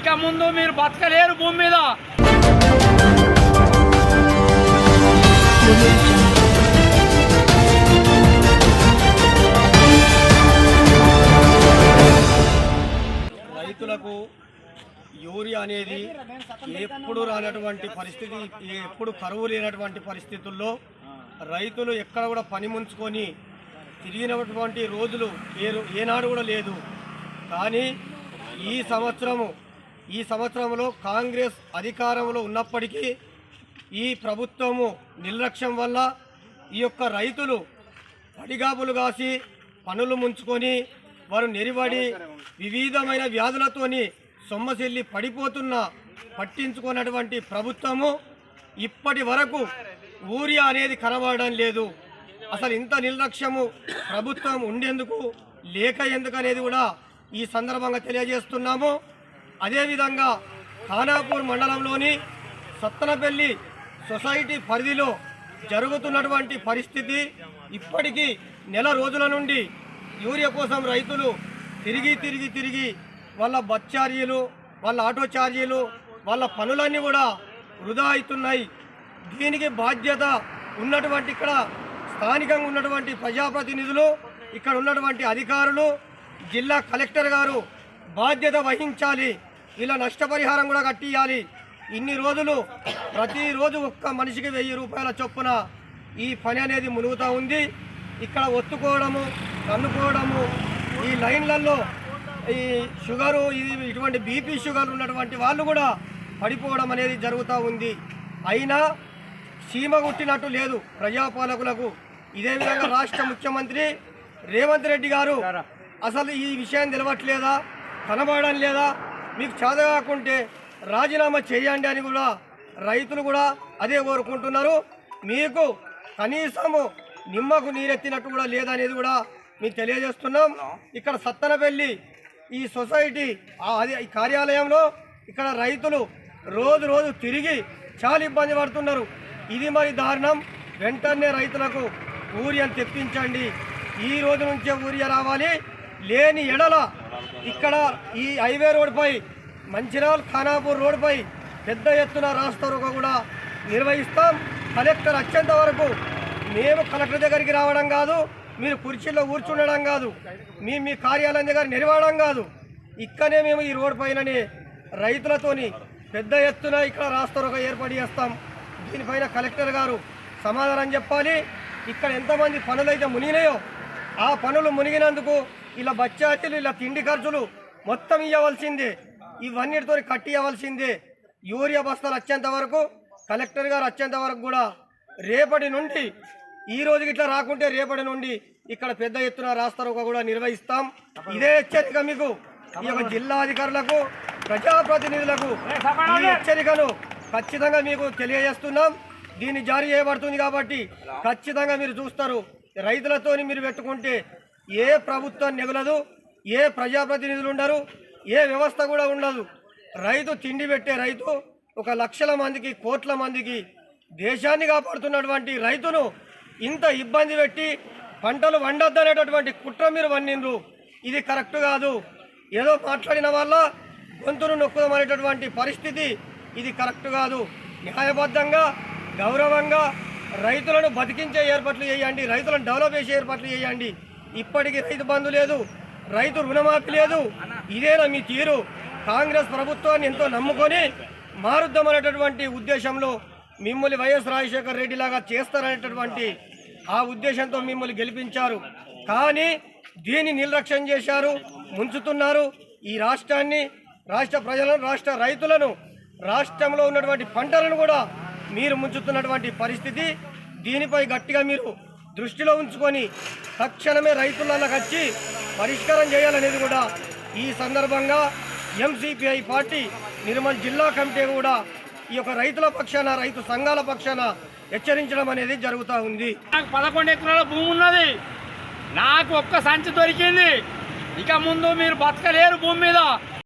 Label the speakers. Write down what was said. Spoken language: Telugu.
Speaker 1: ఇక ముందు మీరు బతకలేరు భూమి మీద.
Speaker 2: రైతులకు యూరియా అనేది ఎప్పుడు రానటువంటి పరిస్థితి ఎప్పుడు కరువు లేనటువంటి పరిస్థితుల్లో రైతులు ఎక్కడ కూడా పని ముంచుకొని తిరిగినటువంటి రోజులు ఏ ఏనాడు కూడా లేదు. కానీ ఈ సంవత్సరము ఈ సంవత్సరంలో కాంగ్రెస్ అధికారంలో ఉన్నప్పటికీ ఈ ప్రభుత్వము నిర్లక్ష్యం వల్ల ఈ యొక్క రైతులు పడిగాపులు కాసి పనులు ముంచుకొని వారు నెరివడి వివిధమైన వ్యాధులతోని సొమ్మసిల్లి పడిపోతున్న పట్టించుకున్నటువంటి ప్రభుత్వము ఇప్పటి వరకు ఊరియా అనేది కనబడడం లేదు. అసలు ఇంత నిర్లక్ష్యము ప్రభుత్వం ఉండేందుకు లేక ఎందుకు అనేది కూడా ఈ సందర్భంగా తెలియజేస్తున్నాము. అదేవిధంగా ఖానాపూర్ మండలంలోని సత్తనపల్లి సొసైటీ పరిధిలో జరుగుతున్నటువంటి పరిస్థితి ఇప్పటికీ నెల రోజుల నుండి యూరియా కోసం రైతులు తిరిగి తిరిగి తిరిగి వాళ్ళ బస్ ఛార్జీలు వాళ్ళ ఆటో ఛార్జీలు వాళ్ళ పనులన్నీ కూడా వృధా అవుతున్నాయి. దీనికి బాధ్యత ఉన్నటువంటి ఇక్కడ స్థానికంగా ఉన్నటువంటి ప్రజాప్రతినిధులు ఇక్కడ ఉన్నటువంటి అధికారులు జిల్లా కలెక్టర్ గారు బాధ్యత వహించాలి. ఇలా నష్టపరిహారం కూడా కట్టియాలి. ఇన్ని రోజులు ప్రతిరోజు ఒక్క మనిషికి వెయ్యి రూపాయల చొప్పున ఈ పని అనేది మునుగుతూ ఉంది. ఇక్కడ ఒత్తుకోవడము కన్నుకోవడము ఈ లైన్లలో ఈ షుగరు ఇది ఇటువంటి బీపీ షుగర్ ఉన్నటువంటి వాళ్ళు కూడా పడిపోవడం అనేది జరుగుతూ ఉంది. అయినా సీమ కుట్టినట్టు లేదు ప్రజాపాలకులకు. ఇదే విధంగా రాష్ట్ర ముఖ్యమంత్రి రేవంత్ రెడ్డి గారు? అసలు ఈ విషయం తెలవట్లేదా? కనబడడం లేదా? మీకు చేత కాకుంటే రాజీనామా చేయండి అని కూడా రైతులు కూడా అదే కోరుకుంటున్నారు. మీకు కనీసము నిమ్మకు నీరెత్తినట్టు కూడా లేదనేది కూడా మీకు తెలియజేస్తున్నాం. ఇక్కడ సత్తనపల్లి ఈ సొసైటీ అదే ఈ కార్యాలయంలో ఇక్కడ రైతులు రోజు రోజు తిరిగి చాలా ఇబ్బంది పడుతున్నారు. ఇది మరి దారుణం. వెంటనే రైతులకు ఊరియా తెప్పించండి. ఈ రోజు నుంచే ఊరియా రావాలి. లేని ఎడల ఇక్కడ ఈ హైవే రోడ్పై మంచిర్యాల ఖానాపూర్ రోడ్డుపై పెద్ద ఎత్తున రాస్తారోక కూడా నిర్వహిస్తాం. కలెక్టర్ వచ్చేంత వరకు మేము కలెక్టర్ దగ్గరికి రావడం కాదు మీరు కుర్చీలో కూర్చుండడం కాదు మీ మీ కార్యాలయం దగ్గర నిలవడం కాదు. ఇక్కడనే మేము ఈ రోడ్ పైననే రైతులతోని పెద్ద ఎత్తున ఇక్కడ రాస్తారోక ఏర్పాటు చేస్తాం. దీనిపైన కలెక్టర్ గారు సమాధానం చెప్పాలి. ఇక్కడ ఎంతమంది పనులు అయితే మునిగినాయో ఆ పనులు మునిగినందుకు ఇలా బచ్చాచీలు ఇలా తిండి ఖర్చులు మొత్తం ఇవ్వవలసిందే. ఇవన్నిటితో కట్టి ఇవ్వవలసిందే యూరియా బస్తాలు వచ్చేంత వరకు కలెక్టర్ గారు వచ్చేంత వరకు కూడా రేపటి నుండి ఈ రోజుకి ఇట్లా రాకుంటే రేపటి నుండి ఇక్కడ పెద్ద ఎత్తున రాస్తారు కూడా నిర్వహిస్తాం. ఇదే హెచ్చరిక మీకు. ఈ యొక్క జిల్లా అధికారులకు ప్రజాప్రతినిధులకు ఈ హెచ్చరికను ఖచ్చితంగా మీకు తెలియజేస్తున్నాం. దీన్ని జారీ చేయబడుతుంది కాబట్టి ఖచ్చితంగా మీరు చూస్తారు. రైతులతోని మీరు పెట్టుకుంటే ఏ ప్రభుత్వం నెగలదు ఏ ప్రజాప్రతినిధులు ఉండరు. ఏ వ్యవస్థ కూడా ఉండదు. రైతు తిండి పెట్టే రైతు ఒక లక్షల మందికి కోట్ల మందికి దేశాన్ని కాపాడుతున్నటువంటి రైతును ఇంత ఇబ్బంది పెట్టి పంటలు వండొద్దనేటటువంటి కుట్ర మీరు వన్నిండ్రు. ఇది కరెక్ట్ కాదు. ఏదో మాట్లాడిన వల్ల గొంతును నొక్కుదామనేటటువంటి పరిస్థితి ఇది కరెక్ట్ కాదు. న్యాయబద్ధంగా గౌరవంగా రైతులను బతికించే ఏర్పాట్లు చేయండి రైతులను డెవలప్ చేసే ఏర్పాట్లు చేయండి. ఇప్పటికీ రైతు బంధు లేదు. రైతు రుణమాఫీ లేదు. ఇదేనా మీ తీరు? కాంగ్రెస్ ప్రభుత్వాన్ని ఎంతో నమ్ముకొని మారుద్దామనేటటువంటి ఉద్దేశంలో మిమ్మల్ని వైఎస్ రాజశేఖర రెడ్డి లాగా చేస్తారనేటటువంటి ఆ ఉద్దేశంతో మిమ్మల్ని గెలిపించారు. కానీ దీన్ని నిర్లక్ష్యం చేశారు ముంచుతున్నారు ఈ రాష్ట్రాన్ని రాష్ట్ర ప్రజలను రాష్ట్ర రైతులను. రాష్ట్రంలో ఉన్నటువంటి పంటలను కూడా మీరు ముంచుతున్నటువంటి పరిస్థితి. దీనిపై గట్టిగా మీరు దృష్టిలో ఉంచుకొని తక్షణమే రైతులకు వచ్చి పరిష్కారం చేయాలనేది కూడా ఈ సందర్భంగా ఎంసీపీఐ పార్టీ నిర్మల్ జిల్లా కమిటీ కూడా ఈ యొక్క రైతుల పక్షాన రైతు సంఘాల పక్షాన హెచ్చరించడం అనేది జరుగుతూ ఉంది.
Speaker 1: నాకు పదకొండు ఎకరాల భూమి ఉన్నది. నాకు ఒక్క సంచి దొరికింది. ఇక ముందు మీరు బతకలేరు భూమి మీద.